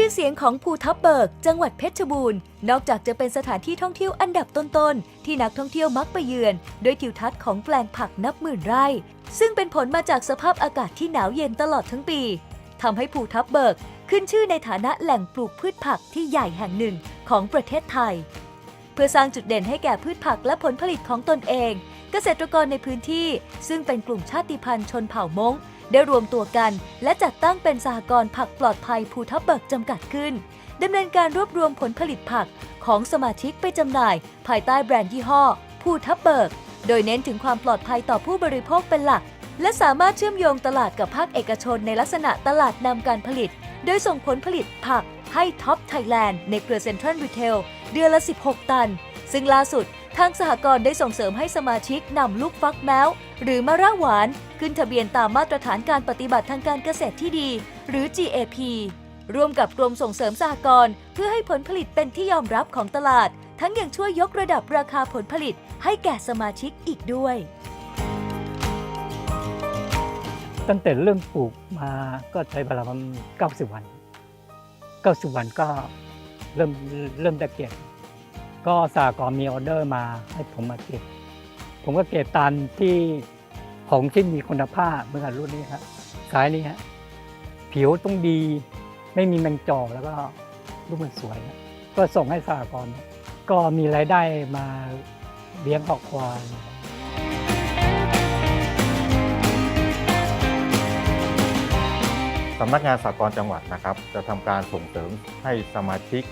ื่อเสียงของภูทับเบิก จังหวัดเพชรบูรณ์ นอกจากจะเป็นสถานที่ท่องเที่ยวอันดับต้นๆ ที่นักท่องเที่ยวมักไปเยือน ด้วยทิวทัศน์ของแปลงผักนับหมื่นไร่ ซึ่งเป็นผลมาจากสภาพอากาศที่หนาวเย็นตลอดทั้งปีทำให้ภูทับเบิก ขึ้นชื่อในฐานะแหล่งปลูกพืชผักที่ใหญ่แห่งหนึ่งของประเทศไทย เพื่อสร้างจุดเด่นให้แก่พืชผักและผลผลิตของตนเอง เกษตรกรในพื้นที่ ซึ่งเป็นกลุ่มชาติพันธุ์ชนเผ่ามงได้รวมตัวกัน และจัดตั้งเป็นสหกรณ์ผักปลอดภัยภูทับเบิกจำกัดขึ้นดำเนินการรวบรวมผลผลิตผักของสมาชิกไปจำหน่าย ภายใต้แบรนด์ยี่ห้อภูทับเบิก โดยเน้นถึงความปลอดภัยต่อผู้บริโภคเป็นหลัก และสามารถเชื่อมโยงตลาดกับภาคเอกชนในลักษณะตลาดนำการผลิต โดยส่งผลผลิตผักให้ท็อปไทยแลนด์ในเครือเซ็นทรัลรีเทลเดือนละ 16 ตัน ซึ่งล่าสุดทางสหกรณ์ได้ส่งเสริมให้สมาชิกนำลูกฟักแมวหรือมะระหวาน ขึ้นทะเบียนตามมาตรฐานการปฏิบัติทางการเกษตรที่ดี หรือ GAP ร่วมกับกรมส่งเสริมสหกรณ์เพื่อให้ผลผลิตเป็นที่ยอมรับของตลาด ทั้งยังช่วยยกระดับราคาผลผลิตให้แก่สมาชิกอีกด้วย ตั้งแต่เริ่มปลูกมาก็ใช้เวลาประมาณ90 วัน 90 วันก็เริ่มเริ่มได้เก็บ ก็สากรมีออเดอร์มาให้ผมมาเก็บ ผมก็เก็บตามที่ของที่มีคุณภาพเหมื่อนกับรุ่นนี้ครับสายนี้ฮะผิวต้องดี ไม่มีแมงจอกแล้วก็รูปมันสวยนะก็ส่งให้สากรณ์ก็มีรายได้มาเลี้ยงครอบครัวสำนักงานสากลจังหวัดนะครับ จะทำการส่งเสริมให้สมาชิก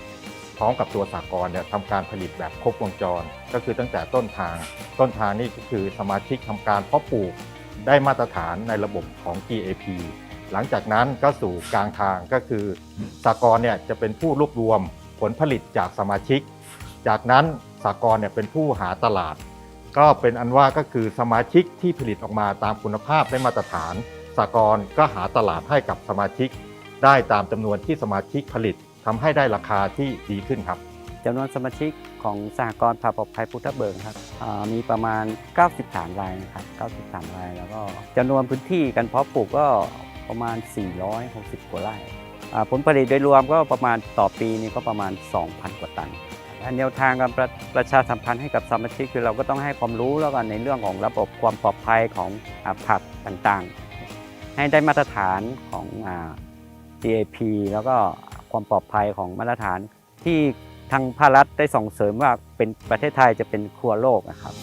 พร้อมกับตัวสากลเนี่ยทำการผลิตแบบครบวงจร ก็คือตั้งแต่ต้นทาง ต้นทางนี่ก็คือสมาชิกทำการเพาะปลูกได้มาตรฐานในระบบของ GAP หลังจากนั้นก็สู่กลางทางก็คือสากลเนี่ยจะเป็นผู้รวบรวมผลผลิตจากสมาชิก จากนั้นสากลเนี่ยเป็นผู้หาตลาด ก็เป็นอันว่าก็คือสมาชิกที่ผลิตออกมาตามคุณภาพได้มาตรฐานสากลก็หาตลาดให้กับสมาชิก ได้ตามจำนวนที่สมาชิกผลิตทำให้ได้ราคาที่ดีขึ้นครับจำนวนสมาชิกของสหกรณ์ผักปลอดภัยพุทธเบิกครับมีประมาณ 93 รายนะครับ 93 ราย แล้วก็จำนวนพื้นที่การเพาะปลูกก็ประมาณ 460 กว่าไร่ผลผลิตโดยรวมก็ประมาณต่อปีนี้ก็ประมาณ 2,000 กว่าตันแนวทางการประประชาสัมพันธ์ให้กับสมาชิกคือเราก็ต้องให้ความรู้แล้วกันในเรื่องของระบบความปลอดภัยของผักต่างๆ ให้ได้มาตรฐานของ GAP แล้วก็ความปลอดภัยของมาตรฐานที่ทางภาครัฐได้ส่งเสริมว่าเป็นประเทศไทยจะเป็นครัวโลกนะครับ